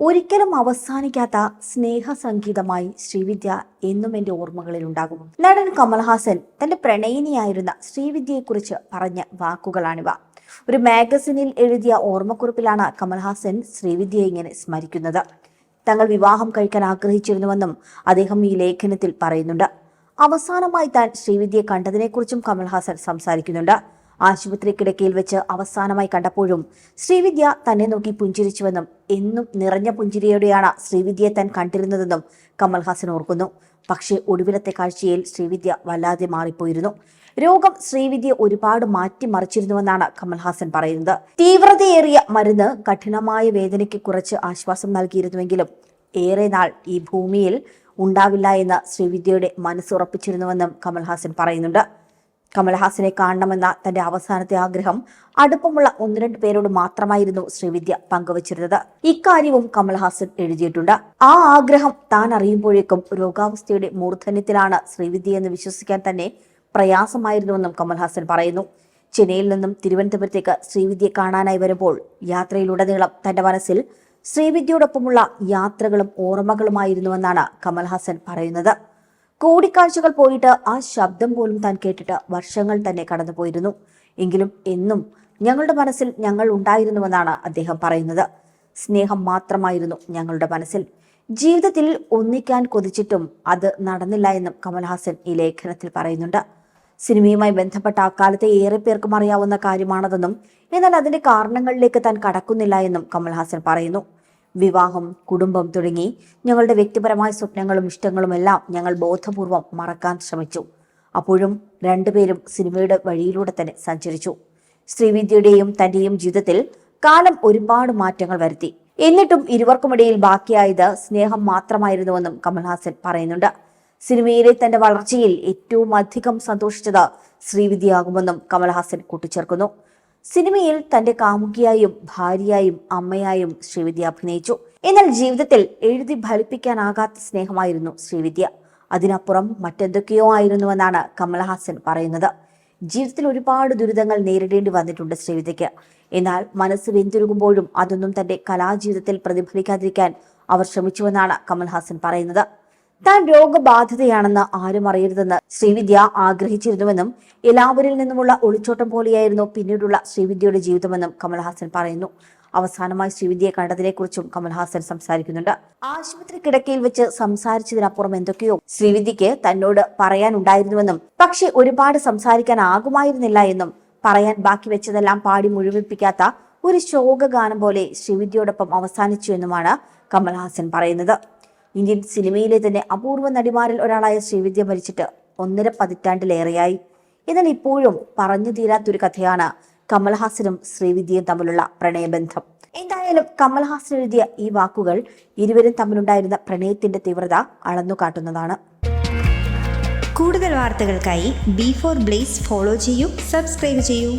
ഒരിക്കലും അവസാനിക്കാത്ത സ്നേഹ സംഗീതമായി ശ്രീവിദ്യ എന്നും എന്റെ ഓർമ്മകളിൽ ഉണ്ടാകും നടൻ കമൽഹാസൻ തന്റെ പ്രണയിനിയായിരുന്ന ശ്രീവിദ്യയെക്കുറിച്ച് പറഞ്ഞ വാക്കുകളാണിവ. ഒരു മാഗസിനിൽ എഴുതിയ ഓർമ്മക്കുറിപ്പിലാണ് കമൽഹാസൻ ശ്രീവിദ്യയെ ഇങ്ങനെ സ്മരിക്കുന്നത്. തങ്ങൾ വിവാഹം കഴിക്കാൻ ആഗ്രഹിച്ചിരുന്നുവെന്നും അദ്ദേഹം ഈ ലേഖനത്തിൽ പറയുന്നുണ്ട്. അവസാനമായി താൻ ശ്രീവിദ്യയെ കണ്ടതിനെക്കുറിച്ചും കമൽഹാസൻ സംസാരിക്കുന്നുണ്ട്. ആശുപത്രി കിടക്കയിൽ വെച്ച് അവസാനമായി കണ്ടപ്പോഴും ശ്രീവിദ്യ തന്നെ നോക്കി പുഞ്ചിരിച്ചുവെന്നും എന്നും നിറഞ്ഞ പുഞ്ചിരിയോടെയാണ് ശ്രീവിദ്യയെ താൻ കണ്ടിരുന്നതെന്നും കമൽഹാസൻ ഓർക്കുന്നു. പക്ഷേ ഒടുവിലത്തെ കാഴ്ചയിൽ ശ്രീവിദ്യ വല്ലാതെ മാറിപ്പോയിരുന്നു. രോഗം ശ്രീവിദ്യ ഒരുപാട് മാറ്റിമറിച്ചിരുന്നുവെന്നാണ് കമൽഹാസൻ പറയുന്നത്. തീവ്രതയേറിയ മരുന്ന് കഠിനമായ വേദനയ്ക്ക് കുറച്ച് ആശ്വാസം നൽകിയിരുന്നുവെങ്കിലും ഏറെ നാൾ ഈ ഭൂമിയിൽ ഉണ്ടാവില്ല എന്ന് ശ്രീവിദ്യയുടെ മനസ്സുറപ്പിച്ചിരുന്നുവെന്നും കമൽഹാസൻ പറയുന്നുണ്ട്. കമൽഹാസനെ കാണണമെന്ന തന്റെ അവസാനത്തെ ആഗ്രഹം അടുപ്പമുള്ള ഒന്ന് രണ്ട് പേരോട് മാത്രമായിരുന്നു ശ്രീവിദ്യ പങ്കുവച്ചിരുന്നത്. ഇക്കാര്യവും കമൽഹാസൻ എഴുതിയിട്ടുണ്ട്. ആ ആഗ്രഹം താൻ അറിയുമ്പോഴേക്കും രോഗാവസ്ഥയുടെ മൂർധന്യത്തിലാണ് ശ്രീവിദ്യ എന്ന് വിശ്വസിക്കാൻ തന്നെ പ്രയാസമായിരുന്നുവെന്നും കമൽഹാസൻ പറയുന്നു. ചെന്നൈയിൽ നിന്നും തിരുവനന്തപുരത്തേക്ക് ശ്രീവിദ്യ കാണാനായി വരുമ്പോൾ യാത്രയിലുടനീളം തന്റെ മനസ്സിൽ ശ്രീവിദ്യയോടൊപ്പമുള്ള യാത്രകളും ഓർമ്മകളുമായിരുന്നുവെന്നാണ് കമൽഹാസൻ പറയുന്നത്. കൂടിക്കാഴ്ചകൾ പോയിട്ട് ആ ശബ്ദം പോലും താൻ കേട്ടിട്ട് വർഷങ്ങൾ തന്നെ കടന്നുപോയിരുന്നു. എങ്കിലും എന്നും ഞങ്ങളുടെ മനസ്സിൽ ഞങ്ങൾ ഉണ്ടായിരുന്നുവെന്നാണ് അദ്ദേഹം പറയുന്നത്. സ്നേഹം മാത്രമായിരുന്നു ഞങ്ങളുടെ മനസ്സിൽ. ജീവിതത്തിൽ ഒന്നിക്കാൻ കൊതിച്ചിട്ടും അത് നടന്നില്ല എന്നും കമൽഹാസൻ ഈ ലേഖനത്തിൽ പറയുന്നുണ്ട്. സിനിമയുമായി ബന്ധപ്പെട്ട അക്കാലത്തെ ഏറെ പേർക്കും അറിയാവുന്ന കാര്യമാണതെന്നും എന്നാൽ അതിന്റെ കാരണങ്ങളിലേക്ക് താൻ കടക്കുന്നില്ല എന്നും കമൽഹാസൻ പറയുന്നു. വിവാഹം കുടുംബം തുടങ്ങി. ഞങ്ങളുടെ വ്യക്തിപരമായ സ്വപ്നങ്ങളും ഇഷ്ടങ്ങളും എല്ലാം ഞങ്ങൾ ബോധപൂർവം മറക്കാൻ ശ്രമിച്ചു. അപ്പോഴും രണ്ടുപേരും സിനിമയുടെ വഴിയിലൂടെ തന്നെ സഞ്ചരിച്ചു. ശ്രീവിദ്യയുടെയും തന്റെയും ജീവിതത്തിൽ കാലം ഒരുപാട് മാറ്റങ്ങൾ വരുത്തി. എന്നിട്ടും ഇരുവർക്കുമിടയിൽ ബാക്കിയായത് സ്നേഹം മാത്രമായിരുന്നുവെന്നും കമൽഹാസൻ പറയുന്നുണ്ട്. സിനിമയിലെ തന്റെ വളർച്ചയിൽ ഏറ്റവും അധികം സന്തോഷിച്ചത് ശ്രീവിദ്യയാകുമെന്നും കമൽഹാസൻ കൂട്ടിച്ചേർക്കുന്നു. സിനിമയിൽ തന്റെ കാമുകിയായും ഭാര്യയായും അമ്മയായും ശ്രീവിദ്യ അഭിനയിച്ചു. എന്നാൽ ജീവിതത്തിൽ എഴുതി ഫലിപ്പിക്കാനാകാത്ത സ്നേഹമായിരുന്നു ശ്രീവിദ്യ. അതിനപ്പുറം മറ്റെന്തൊക്കെയോ ആയിരുന്നുവെന്നാണ് കമൽഹാസൻ പറയുന്നത്. ജീവിതത്തിൽ ഒരുപാട് ദുരിതങ്ങൾ നേരിടേണ്ടി വന്നിട്ടുണ്ട് ശ്രീവിദ്യയ്ക്ക്. എന്നാൽ മനസ്സ് വെന്തുരുകുമ്പോഴും അതൊന്നും തന്റെ കലാജീവിതത്തിൽ പ്രതിഫലിക്കാതിരിക്കാൻ അവർ ശ്രമിച്ചുവെന്നാണ് കമൽഹാസൻ പറയുന്നത്. താൻ രോഗബാധിതയാണെന്ന് ആരും അറിയരുതെന്ന് ശ്രീവിദ്യ ആഗ്രഹിച്ചിരുന്നുവെന്നും എല്ലാവരിൽ നിന്നുമുള്ള ഒളിച്ചോട്ടം പോലെയായിരുന്നു പിന്നീടുള്ള ശ്രീവിദ്യയുടെ ജീവിതമെന്നും കമൽഹാസൻ പറയുന്നു. അവസാനമായി ശ്രീവിദ്യയെ കണ്ടതിനെക്കുറിച്ചും കമൽഹാസൻ സംസാരിക്കുന്നുണ്ട്. ആശുപത്രി കിടക്കയിൽ വെച്ച് സംസാരിച്ചതിനപ്പുറം എന്തൊക്കെയോ ശ്രീവിദ്യക്ക് തന്നോട് പറയാനുണ്ടായിരുന്നുവെന്നും പക്ഷെ ഒരുപാട് സംസാരിക്കാൻ ആകുമായിരുന്നില്ല എന്നും പറയാൻ ബാക്കി വെച്ചതെല്ലാം പാടി മുഴുവിപ്പിക്കാത്ത ഒരു ശോകഗാനം പോലെ ശ്രീവിദ്യയോടൊപ്പം അവസാനിച്ചു എന്നുമാണ് കമൽഹാസൻ പറയുന്നത്. ഇന്ത്യൻ സിനിമയിലെ തന്നെ അപൂർവ നടിമാരിൽ ഒരാളായ ശ്രീവിദ്യ മരിച്ചിട്ട് ഒന്നര പതിറ്റാണ്ടിലേറെയായി. എന്നാൽ ഇപ്പോഴും പറഞ്ഞു തീരാത്തൊരു കഥയാണ് കമൽഹാസനും ശ്രീവിദ്യയും തമ്മിലുള്ള പ്രണയബന്ധം. എന്തായാലും കമൽഹാസൻ എഴുതിയ ഈ വാക്കുകൾ ഇരുവരും തമ്മിലുണ്ടായിരുന്ന പ്രണയത്തിന്റെ തീവ്രത അളന്നു കാട്ടുന്നതാണ്. കൂടുതൽ വാർത്തകൾക്കായി ബി ഫോർ ബ്ലേസ് ഫോളോ ചെയ്യൂ സബ്സ്ക്രൈബ് ചെയ്യൂ.